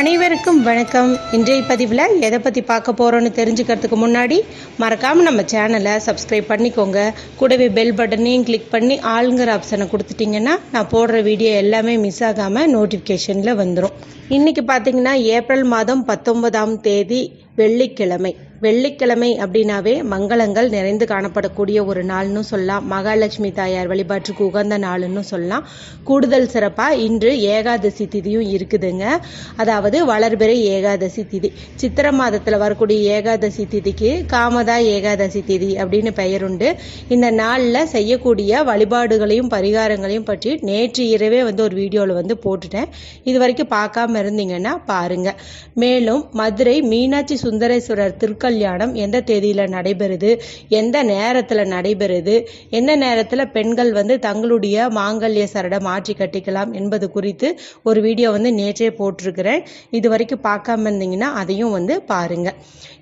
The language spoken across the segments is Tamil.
அனைவருக்கும் வணக்கம். இன்றைய பதிவில் எதை பற்றி பார்க்க போகிறோன்னு தெரிஞ்சுக்கிறதுக்கு முன்னாடி மறக்காமல் நம்ம சேனலை சப்ஸ்கிரைப் பண்ணிக்கோங்க. கூடவே பெல் பட்டனையும் கிளிக் பண்ணி ஆளுங்கிற ஆப்ஷனை கொடுத்துட்டிங்கன்னா நான் போடுற வீடியோ எல்லாமே மிஸ் ஆகாமல் நோட்டிஃபிகேஷனில் வந்துடும் இன்றைக்கி பார்த்தீங்கன்னா ஏப்ரல் மாதம் பத்தொன்பதாம் தேதி வெள்ளிக்கிழமை. வெள்ளிக்கிழமை அப்படின்னாவே மங்களங்கள் நிறைந்து காணப்படக்கூடிய ஒரு நாள்னு சொல்லலாம். மகாலட்சுமி தாயார் வழிபாட்டுக்கு உகந்த நாள்னு சொல்லலாம். கூடுதல் சிறப்பாக இன்று ஏகாதசி திதியும் இருக்குதுங்க. அதாவது வளர்பிறை ஏகாதசி திதி. சித்திர மாதத்தில் வரக்கூடிய ஏகாதசி திதிக்கு காமதா ஏகாதசி திதி அப்படின்னு பெயருண்டு இந்த நாளில் செய்யக்கூடிய வழிபாடுகளையும் பரிகாரங்களையும் பற்றி நேற்று இரவே வந்து ஒரு வீடியோவில் வந்து போட்டுட்டேன். இது வரைக்கும் பார்க்காம இருந்தீங்கன்னா பாருங்கள் மேலும் மதுரை மீனாட்சி சுந்தரேஸ்வரர் திருக்கல்யாணம் எந்த தேதியில் நடைபெறுது எந்த நேரத்தில் நடைபெறுது எந்த நேரத்தில் பெண்கள் வந்து தங்களுடைய மாங்கல்ய சரடை மாற்றி கட்டிக்கலாம் என்பது குறித்து ஒரு வீடியோ வந்து நேற்றே போட்டிருக்கிறேன். இது வரைக்கும் பார்க்காம இருந்தீங்கன்னா அதையும் வந்து பாருங்கள்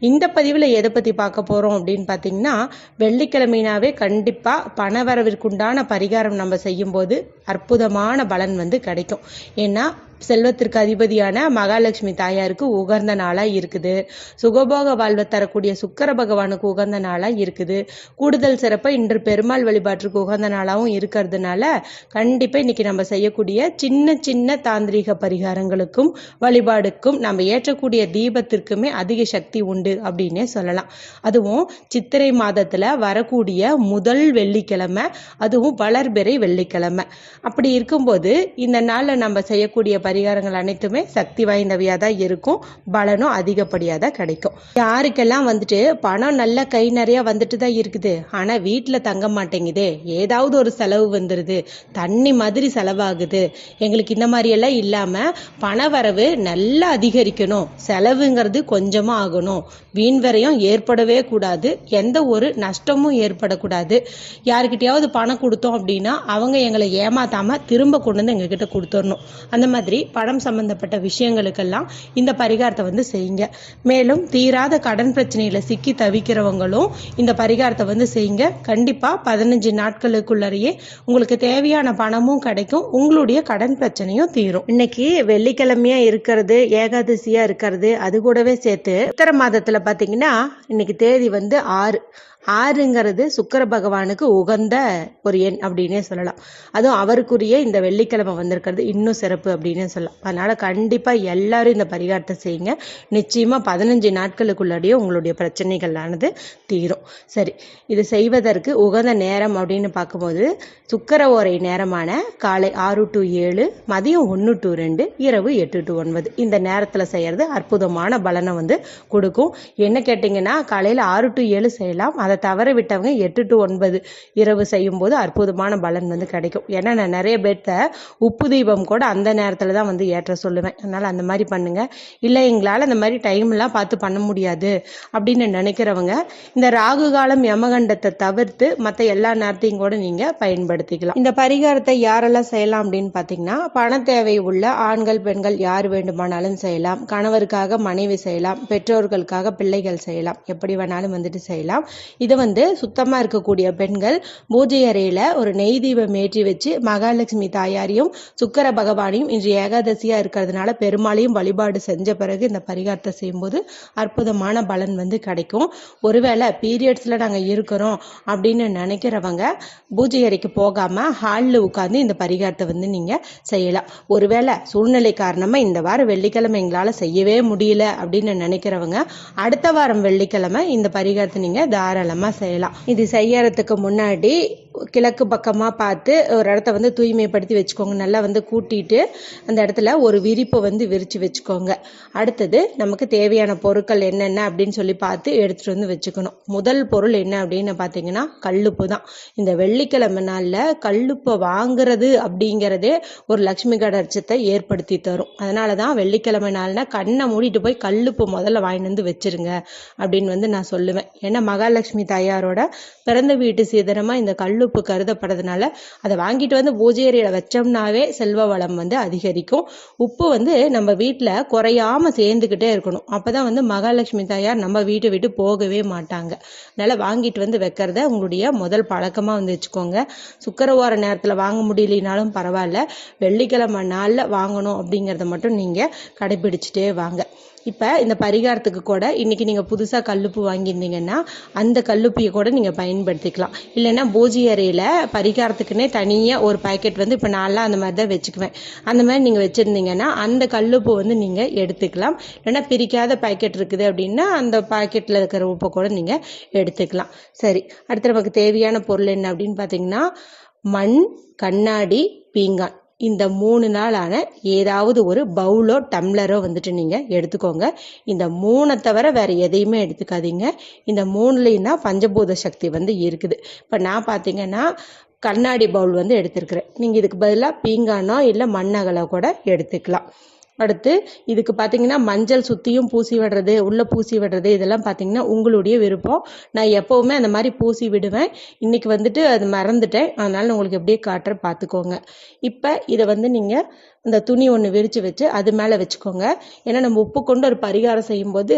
இந்த பதிவில் எதை பற்றி பார்க்க போகிறோம் அப்படின்னு பார்த்தீங்கன்னா வெள்ளிக்கிழமைனாவே கண்டிப்பாக பணவரவிற்குண்டான பரிகாரம் நம்ம செய்யும்போது அற்புதமான பலன் வந்து கிடைக்கும். ஏன்னா செல்வத்திற்கு அதிபதியான மகாலட்சுமி தாயாருக்கு உகந்த நாளாக இருக்குது. சுகபோக வாழ்வை தரக்கூடிய சுக்கர பகவானுக்கு உகந்த நாளாக இருக்குது. கூடுதல் சிறப்பாக இன்று பெருமாள் வழிபாட்டுக்கு உகந்த நாளாகவும் இருக்கிறதுனால கண்டிப்பாக இன்னைக்கு நம்ம செய்யக்கூடிய சின்ன சின்ன தாந்திரீக பரிகாரங்களுக்கும் வழிபாடுக்கும் நம்ம ஏற்றக்கூடிய தீபத்திற்குமே அதிக சக்தி உண்டு அப்படின்னே சொல்லலாம். அதுவும் சித்திரை மாதத்தில் வரக்கூடிய முதல் வெள்ளிக்கிழமை அதுவும் வளர்பிறை வெள்ளிக்கிழமை. அப்படி இருக்கும்போது இந்த நாளில் நம்ம செய்யக்கூடிய பரிகாரங்கள் அனைத்துமே சக்தி வாய்ந்தவையாக தான் இருக்கும். பலனும் அதிகப்படியாக தான் கிடைக்கும். யாருக்கெல்லாம் வந்துட்டு பணம் நல்ல கை நிறைய வந்துட்டு தான் இருக்குது. ஆனால் வீட்டில் தங்க மாட்டேங்குதே. ஏதாவது ஒரு செலவு வந்துடுது தண்ணி மாதிரி செலவாகுது. எங்களுக்கு இந்த மாதிரியெல்லாம் இல்லாமல் பண வரவு நல்லா அதிகரிக்கணும். செலவுங்கிறது கொஞ்சமாக ஆகணும். வீண்வரையும் ஏற்படவே கூடாது. எந்த ஒரு நஷ்டமும் ஏற்படக்கூடாது. யாருக்கிட்டையாவது பணம் கொடுத்தோம் அப்படின்னா அவங்க எங்களை ஏமாத்தாம திரும்ப கொண்டு வந்து எங்ககிட்ட கொடுத்துடணும். அந்த மாதிரி பணம் சம்பந்தப்பட்ட விஷயங்களுக்கெல்லாம் இந்த பரிகாரத்தை வந்து செய்யுங்க. மேலும் தீராத கடன் பிரச்சனையில சிக்கி தவிக்கிறவங்களும் இந்த பரிகாரத்தை வந்து செய்யுங்க. கண்டிப்பா பதினஞ்சு நாட்களுக்குள்ளேயே உங்களுக்கு தேவையான பணமும் கிடைக்கும். உங்களுடைய கடன் பிரச்சனையும் தீரும். இன்னைக்கு வெள்ளிக்கிழமையா இருக்கிறது ஏகாதசியா இருக்கிறது அது கூடவே சேர்த்து உத்தர மாதத்துல பாத்தீங்கன்னா இன்னைக்கு தேதி வந்து ஆறு. ஆறுங்கிறது சுக்கர பகவானுக்கு உகந்த ஒரு எண் அப்படின்னே சொல்லலாம். அதுவும் அவருக்குரிய இந்த வெள்ளிக்கிழமை வந்திருக்கிறது இன்னும் சிறப்பு அப்படின்னு சொல்லலாம். அதனால கண்டிப்பா எல்லாரும் இந்த பரிகாரத்தை செய்யுங்க. நிச்சயமா பதினஞ்சு நாட்களுக்குள்ளாடியே உங்களுடைய பிரச்சனைகளானது தீரும். சரி இது செய்வதற்கு உகந்த நேரம் அப்படின்னு பார்க்கும்போது சுக்கர ஓரை நேரமான காலை ஆறு டு ஏழு மதியம் ஒன்று டு ரெண்டு இரவு எட்டு டு ஒன்பது. இந்த நேரத்தில் செய்யறது அற்புதமான பலனை வந்து கொடுக்கும். என்ன கேட்டிங்கன்னா காலையில் ஆறு டு ஏழு செய்யலாம். அதை தவற விட்டவங்க எட்டு டு ஒன்பது இரவு செய்யும்போது அற்புதமான பலன் வந்து கிடைக்கும். ஏன்னா நான் நிறைய பேர்த்த உப்பு தீபம் கூட அந்த நேரத்தில் தான் வந்து ஏற்ற சொல்லுவேன். அதனால் அந்த மாதிரி பண்ணுங்க. இல்லை எங்களால் அந்த மாதிரி டைம்லாம் பார்த்து பண்ண முடியாது அப்படின்னு நினைக்கிறவங்க இந்த ராகு காலம் யமகண்டத்தை தவிர்த்து மற்ற எல்லா நேரத்தையும் கூட நீங்கள் பயன்படுத்திக்கலாம். இந்த பரிகாரத்தை யாரெல்லாம் செய்யலாம் அப்படின்னு பார்த்தீங்கன்னா பண தேவை உள்ள ஆண்கள் பெண்கள் யார் வேண்டுமானாலும் செய்யலாம். கணவருக்காக மனைவி செய்யலாம். பெற்றோர்களுக்காக பிள்ளைகள் செய்யலாம். எப்படி வேணாலும் வந்துட்டு செய்யலாம். இது வந்து சுத்தமாக இருக்கக்கூடிய பெண்கள் பூஜை அறையில் ஒரு நெய் தீபம் ஏற்றி வச்சு மகாலட்சுமி தாயாரையும் சுக்கர பகவானையும் இன்று ஏகாதசியாக இருக்கிறதுனால பெருமாளையும் வழிபாடு செஞ்ச பிறகு இந்த பரிகாரத்தை செய்யும்போது அற்புதமான பலன் வந்து கிடைக்கும். ஒருவேளை பீரியட்ஸில் நாங்கள் இருக்கிறோம் அப்படின்னு நினைக்கிறவங்க பூஜை அறைக்கு போகாமல் ஹாலில் உட்காந்து இந்த பரிகாரத்தை வந்து நீங்கள் செய்யலாம். ஒருவேளை சூழ்நிலை காரணமாக இந்த வாரம் வெள்ளிக்கிழமை எங்களால் செய்யவே முடியல அப்படின்னு நினைக்கிறவங்க அடுத்த வாரம் வெள்ளிக்கிழமை இந்த பரிகாரத்தை நீங்கள் தாராளமாக செய்யலாம். இது செய்யறதுக்கு முன்னாடி கிழக்கு பக்கமாக பார்த்து ஒரு இடத்த வந்து தூய்மைப்படுத்தி வச்சுக்கோங்க. நல்லா வந்து கூட்டிட்டு அந்த இடத்துல ஒரு விரிப்பை வந்து விரித்து வச்சுக்கோங்க. அடுத்தது நமக்கு தேவையான பொருட்கள் என்னென்ன அப்படின்னு சொல்லி பார்த்து எடுத்துகிட்டு வந்து வச்சுக்கணும். முதல் பொருள் என்ன அப்படின்னு பார்த்தீங்கன்னா கல்லுப்பு தான். இந்த வெள்ளிக்கிழமை நாளில் கல்லுப்பை வாங்குறது அப்படிங்கிறதே ஒரு லக்ஷ்மி கடர்ச்சத்தை ஏற்படுத்தி தரும். அதனால தான் வெள்ளிக்கிழமை நாள்னா கண்ணை மூடிட்டு போய் கல்லுப்பு முதல்ல வாங்கிட்டு வந்து வச்சிருங்க அப்படின்னு வந்து நான் சொல்லுவேன். ஏன்னா மகாலட்சுமி தாயாரோட பிறந்த வீட்டு சீதனமாக இந்த கல்லு கல்லுப்பு கருதப்படுறதுனால அதை வாங்கிட்டு வந்து பூஜை அறையில் வச்சோம்னாவே செல்வ வளம் வந்து அதிகரிக்கும். உப்பு வந்து நம்ம வீட்டில் குறையாம சேர்ந்துக்கிட்டே இருக்கணும். அப்பதான் வந்து மகாலட்சுமி தாயார் நம்ம வீட்டை விட்டு போகவே மாட்டாங்க. அதனால வாங்கிட்டு வந்து வைக்கிறத உங்களுடைய முதல் பழக்கமாக வந்து வச்சுக்கோங்க. சுக்கரவார நேரத்தில் வாங்க முடியலனாலும் பரவாயில்ல. வெள்ளிக்கிழமை நாளில் வாங்கணும் அப்படிங்கிறத மட்டும் நீங்கள் கடைபிடிச்சிட்டே வாங்க. இப்போ இந்த பரிகாரத்துக்கு கூட இன்றைக்கி நீங்கள் புதுசாக கல்லுப்பு வாங்கியிருந்தீங்கன்னா அந்த கல்லுப்பியை கூட நீங்கள் பயன்படுத்திக்கலாம். இல்லைன்னா பூஜை அறையில் பரிகாரத்துக்குன்னே தனியாக ஒரு பாக்கெட் வந்து இப்போ நான்லாம் அந்த மாதிரி தான் வச்சுக்குவேன். அந்த மாதிரி நீங்கள் வச்சுருந்தீங்கன்னா அந்த கல்லுப்பு வந்து நீங்கள் எடுத்துக்கலாம். இல்லைன்னா பிரிக்காத பாக்கெட் இருக்குது அப்படின்னா அந்த பாக்கெட்டில் இருக்கிற உப்பை கூட நீங்கள் எடுத்துக்கலாம். சரி அடுத்து நமக்கு தேவையான பொருள் என்ன அப்படின்னு பார்த்தீங்கன்னா மண் கண்ணாடி பீங்கான். இந்த மூணு நாளான ஏதாவது ஒரு பவுலோ டம்ளரோ வந்துட்டு நீங்கள் எடுத்துக்கோங்க. இந்த மூணை தவிர வேறு எதையுமே எடுத்துக்காதீங்க. இந்த மூணுலேயும் தான் பஞ்சபூத சக்தி வந்து இருக்குது. இப்போ நான் பார்த்தீங்கன்னா கண்ணாடி பவுல் வந்து எடுத்துருக்குறேன். நீங்கள் இதுக்கு பதிலாக பீங்கானோ இல்லை மண்ணகலோ கூட எடுத்துக்கலாம். அடுத்து இதுக்கு பார்த்தீங்கன்னா மஞ்சள் சுற்றியும் பூசி விடுறது உள்ளே பூசி விடுறது இதெல்லாம் பார்த்தீங்கன்னா உங்களுடைய விருப்பம். நான் எப்போவுமே அந்த மாதிரி பூசி விடுவேன். இன்னைக்கு வந்துட்டு அது மறந்துட்டேன். அதனால் நான் உங்களுக்கு எப்படியே காட்டுற பார்த்துக்கோங்க இப்போ இதை வந்து நீங்கள் அந்த துணி ஒன்று விரித்து வச்சு அது மேலே வச்சுக்கோங்க. ஏன்னா நம்ம உப்பு கொண்டு ஒரு பரிகாரம் செய்யும்போது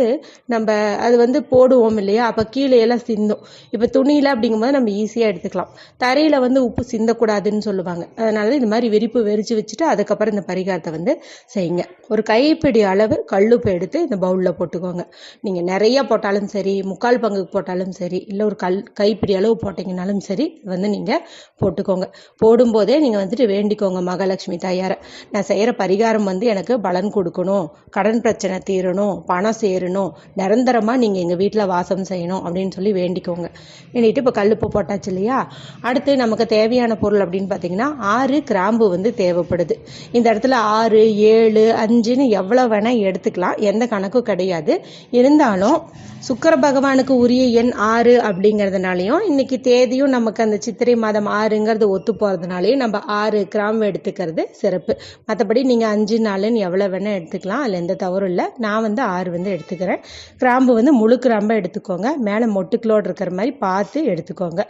நம்ம அது வந்து போடுவோம் இல்லையா? அப்போ கீழே எல்லாம் சிந்தும். இப்போ துணியில் அப்படிங்கும்போது நம்ம ஈஸியாக எடுத்துக்கலாம். தரையில் வந்து உப்பு சிந்தக்கூடாதுன்னு சொல்லுவாங்க. அதனால இந்த மாதிரி விரிப்பு விரித்து வச்சுட்டு அதுக்கப்புறம் இந்த பரிகாரத்தை வந்து செய்யுங்க. ஒரு கைப்பிடி அளவு கல்லுப்பு எடுத்து இந்த பவுலில் போட்டுக்கோங்க. நீங்கள் நிறைய போட்டாலும் சரி முக்கால் பங்குக்கு போட்டாலும் சரி இல்லை ஒரு கல் கைப்பிடி அளவு போட்டிங்கனாலும் சரி வந்து நீங்கள் போட்டுக்கோங்க. போடும்போதே நீங்கள் வந்துட்டு வேண்டிக்கோங்க மகாலட்சுமி தாயாரை. நான் செய்கிற பரிகாரம் வந்து எனக்கு பலன் கொடுக்கணும் கடன் பிரச்சனை தீரணும் பணம் சேரணும் நிரந்தரமாக நீங்கள் எங்கள் வீட்டில் வாசம் செய்யணும் அப்படின்னு சொல்லி வேண்டிக்கோங்க. வேண்டிட்டு இப்போ கல்லுப்பு போட்டாச்சு இல்லையா? அடுத்து நமக்கு தேவையான பொருள் அப்படின்னு பார்த்தீங்கன்னா ஆறு கிராம்பு வந்து தேவைப்படுது. இந்த இடத்துல ஆறு ஏழு அஞ்சுன்னு எவ்வளோ வேணால் எடுத்துக்கலாம். எந்த கணக்கும் கிடையாது. இருந்தாலும் சுக்கர பகவானுக்கு உரிய எண் ஆறு அப்படிங்கிறதுனாலையும் இன்னைக்கு தேதியும் நமக்கு அந்த சித்திரை மாதம் ஆறுங்கிறது ஒத்து போகிறதுனாலையும் நம்ம ஆறு கிராம் எடுத்துக்கிறது சிறப்பு. மற்றபடி நீங்கள் அஞ்சு நாலுன்னு எவ்வளோ வேணால் எடுத்துக்கலாம். அதில் எந்த தவறும் இல்லை. நான் வந்து ஆறு வந்து எடுத்துக்கிறேன். கிராம்பு வந்து முழு கிராம்பாக எடுத்துக்கோங்க. மேலே மொட்டுக்களோடு இருக்கிற மாதிரி பார்த்து எடுத்துக்கோங்க.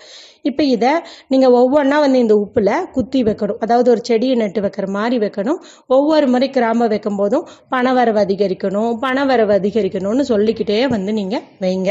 இப்போ இதை நீங்கள் ஒவ்வொன்றா வந்து இந்த உப்பில் குத்தி வைக்கணும். அதாவது ஒரு செடியை நட்டு வைக்கிற மாதிரி வைக்கணும். ஒவ்வொரு முறை கிராம்பை வைக்கும் போதும் பணவரவு அதிகரிக்கணும் பணவரவு அதிகரிக்கணும்னு சொல்லிக்கிட்டே வந்து நீங்கள் வைங்க.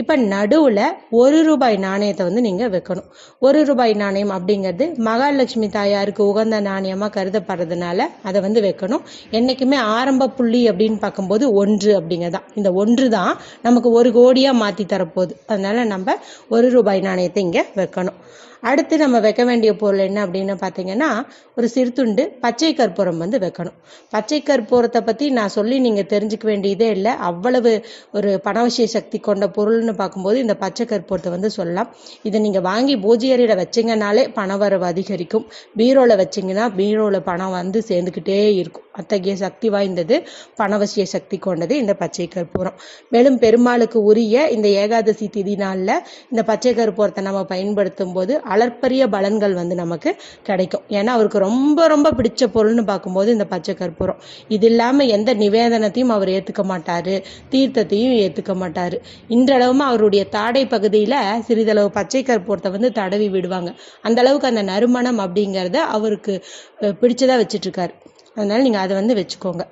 இப்போ நடுவில் ஒரு ரூபாய் நாணயத்தை வந்து நீங்கள் வைக்கணும். ஒரு ரூபாய் நாணயம் அப்படிங்கிறது மகாலட்சுமி தாயாருக்கு உகந்த நாணயமாக கருதப்படுறதுனால அதை வந்து வைக்கணும். என்றைக்குமே ஆரம்ப புள்ளி அப்படின்னு பார்க்கும்போது ஒன்று அப்படிங்கிறதான் இந்த ஒன்று தான் நமக்கு ஒரு கோடியாக மாற்றி தரப்போகுது. அதனால நம்ம ஒரு ரூபாய் நாணயத்தை இங்கே வைக்கணும். அடுத்து நம்ம வைக்க வேண்டிய பொருள் என்ன அப்படின்னு பார்த்தீங்கன்னா ஒரு சிறுதுண்டு பச்சை கற்பூரம் வந்து வைக்கணும். பச்சை கற்பூரத்தை பற்றி நான் சொல்லி நீங்கள் தெரிஞ்சுக்க வேண்டியதே இல்லை. அவ்வளவு ஒரு பணவசிய சக்தி கொண்ட பொருள்னு பார்க்கும்போது இந்த பச்சை கற்பூரத்தை வந்து சொல்லலாம். இதை நீங்கள் வாங்கி பூஜை அறையில் வச்சிங்கனாலே பணவரவு அதிகரிக்கும். பீரோவில் வச்சிங்கன்னா பீரோவில் பணம் வந்து சேர்ந்துக்கிட்டே இருக்கும். அத்தகைய சக்தி வாய்ந்தது பணவசிய சக்தி கொண்டது இந்த பச்சை கற்பூரம். மேலும் பெருமாளுக்கு உரிய இந்த ஏகாதசி திதி நாளில் இந்த பச்சை கற்பூரத்தை நம்ம பயன்படுத்தும் போது அளப்பரிய பலன்கள் வந்து நமக்கு கிடைக்கும். ஏன்னா அவருக்கு ரொம்ப ரொம்ப பிடிச்ச பொருள்னு பார்க்கும்போது இந்த பச்சை கற்பூரம். இது இல்லாமல் எந்த நிவேதனத்தையும் அவர் ஏற்றுக்க மாட்டார் தீர்த்தத்தையும் ஏற்றுக்க மாட்டார். இன்றளவும் அவருடைய தாடை பகுதியில் சிறிதளவு பச்சை கற்பூரத்தை வந்து தடவி விடுவாங்க. அந்த அளவுக்கு அந்த நறுமணம் அப்படிங்கிறத அவருக்கு பிடிச்சதாக பிடிச்சதா இருக்காரு அதனால் நீங்கள் அதை வந்து வச்சுக்கோங்க.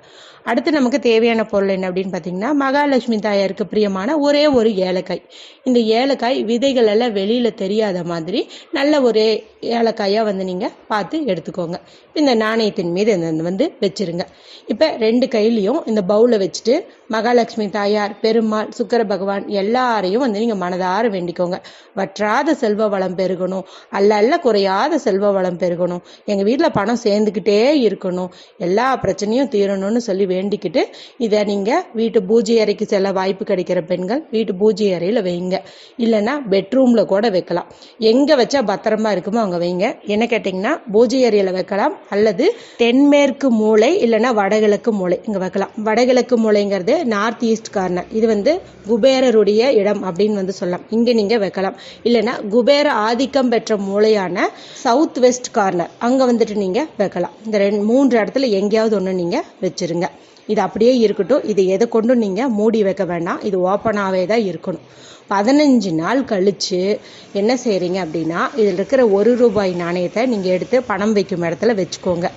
அடுத்து நமக்கு தேவையான பொருள் என்ன அப்படின்னு பார்த்தீங்கன்னா மகாலட்சுமி தாயாருக்கு பிரியமான ஒரே ஒரு ஏலக்காய். இந்த ஏலக்காய் விதைகள் எல்லாம் வெளியில் தெரியாத மாதிரி நல்ல ஒரு ஏலக்காயாக வந்து நீங்கள் பார்த்து எடுத்துக்கோங்க. இந்த நாணயத்தின் மீது இந்த வந்து வச்சிருங்க. இப்போ ரெண்டு கையிலையும் இந்த பவுலை வச்சுட்டு மகாலட்சுமி தாயார் பெருமாள் சுக்கர பகவான் எல்லாரையும் வந்து நீங்கள் மனதார வேண்டிக்கோங்க. வற்றாத செல்வ வளம் பெருகணும். அல்ல அல்ல குறையாத செல்வ வளம் பெருகணும். எங்கள் வீட்டில் பணம் சேர்ந்துக்கிட்டே இருக்கணும். எல்லா பிரச்சனையும் தீரணும்னு சொல்லி வேண்டிக்கிட்டு இதை நீங்கள் வீட்டு பூஜை அறைக்கு செல்ல வாய்ப்பு கிடைக்கிற பெண்கள் வீட்டு பூஜை அறையில் வைங்க. இல்லைன்னா பெட்ரூமில் கூட வைக்கலாம். எங்கே வச்சா பத்திரமா இருக்குமோ அங்கே வைங்க. என்ன கேட்டிங்கன்னா பூஜை அறையில் வைக்கலாம். அல்லது தென்மேற்கு மூலை இல்லைன்னா வடகிழக்கு மூலை இங்கே வைக்கலாம். வடகிழக்கு மூலைங்கிறது நார்த் ஈஸ்ட் கார்னர். இது வந்து குபேரருடைய இடம் அப்படின்னு வந்து சொல்லலாம். இங்கே நீங்கள் வைக்கலாம். இல்லைன்னா குபேர ஆதிக்கம் பெற்ற மூலையான சவுத் வெஸ்ட் கார்னர். அங்கே வந்துட்டு நீங்கள் வைக்கலாம். இந்த ரெண்டு மூன்று இடத்துல எங்கேயாவது ஒன்று நீங்கள் வச்சிருங்க. இது அப்படியே இருக்கட்டும். இது எதை கொண்டும் நீங்கள் மூடி வைக்க வேண்டாம். இது ஓப்பனாகவே தான் இருக்கணும். பதினஞ்சு நாள் கழித்து என்ன செய்கிறீங்க அப்படின்னா இதில் இருக்கிற ஒரு ரூபாய் நாணயத்தை நீங்கள் எடுத்து பணம் வைக்கும் இடத்துல வச்சுக்கோங்க.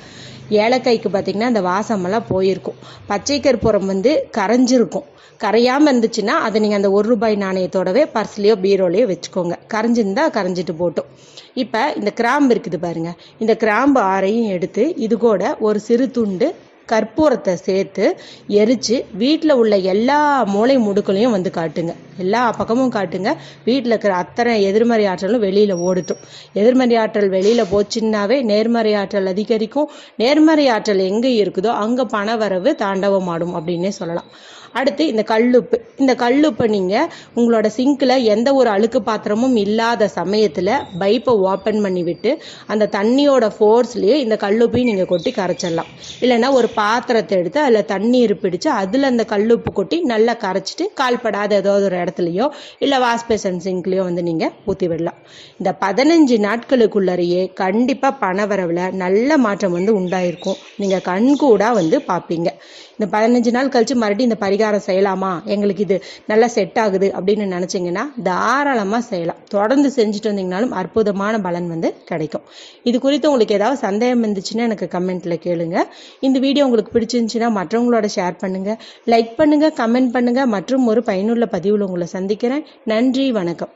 ஏலக்காய்க்கு பார்த்தீங்கன்னா அந்த வாசமெல்லாம் போயிருக்கும். பச்சை கற்பூரம் வந்து கரைஞ்சிருக்கும். கரையாமல் இருந்துச்சுன்னா அதை நீங்கள் அந்த ஒரு ரூபாய் நாணயத்தோடவே பர்ஸ்லேயோ பீரோலையோ வச்சுக்கோங்க. கரைஞ்சிருந்தா கரைஞ்சிட்டு போட்டோம். இப்போ இந்த கிராம்பு இருக்குது பாருங்கள் இந்த கிராம்பு ஆறையும் எடுத்து இது கூட ஒரு சிறு துண்டு கற்பூரத்தை சேர்த்து எரித்து வீட்டில் உள்ள எல்லா மூளை முடுக்களையும் வந்து காட்டுங்க. எல்லா பக்கமும் காட்டுங்க. வீட்டில் இருக்கிற அத்தனை எதிர்மறை ஆற்றலும் வெளியில் ஓடட்டும். எதிர்மறை ஆற்றல் வெளியில் போச்சுன்னாவே நேர்மறை ஆற்றல் அதிகரிக்கும். நேர்மறை ஆற்றல் எங்கே இருக்குதோ அங்கே பண வரவு தாண்டவமாடும் அப்படின்னே சொல்லலாம். அடுத்து இந்த கல்லுப்பு. இந்த கல்லுப்பை நீங்கள் உங்களோட சிங்கில் எந்த ஒரு அழுக்கு பாத்திரமும் இல்லாத சமயத்தில் பைப்பை ஓப்பன் பண்ணி விட்டு அந்த தண்ணியோட ஃபோர்ஸ்லேயே இந்த கல்லுப்பையும் நீங்கள் கொட்டி கரைச்சிடலாம். இல்லைன்னா ஒரு பாத்திரத்தை எடுத்து அதில் தண்ணீர் பிடிச்சு அதில் அந்த கல்லுப்பு கொட்டி நல்லா கரைச்சிட்டு கால்படாத ஏதாவது ஒரு இடத்துலையோ இல்லை வாஷ் பேசன் சிங்க்லேயோ வந்து நீங்கள் ஊற்றி விடலாம். இந்த பதினஞ்சு நாட்களுக்குள்ளறையே கண்டிப்பாக பணவரவில் நல்ல மாற்றம் வந்து உண்டாயிருக்கும். நீங்கள் கண்கூடாக வந்து பார்ப்பீங்க இந்த பதினஞ்சு நாள் கழிச்சு மறுபடியும் இந்த பரிகாரம் செய்யலாமா? எங்களுக்கு இது நல்லா செட் ஆகுது அப்படின்னு நினச்சிங்கன்னா தாராளமாக செய்யலாம். தொடர்ந்து செஞ்சுட்டு வந்தீங்கனாலும் அற்புதமான பலன் வந்து கிடைக்கும். இது குறித்து உங்களுக்கு ஏதாவது சந்தேகம் இருந்துச்சுன்னா எனக்கு கமெண்ட்டில் கேளுங்க. இந்த வீடியோ உங்களுக்கு பிடிச்சிருந்துச்சுன்னா மற்றவங்களோட ஷேர் பண்ணுங்கள் லைக் பண்ணுங்கள் கமெண்ட் பண்ணுங்கள் மற்றும் ஒரு பயனுள்ள பதிவில் உங்களை சந்திக்கிறேன். நன்றி வணக்கம்.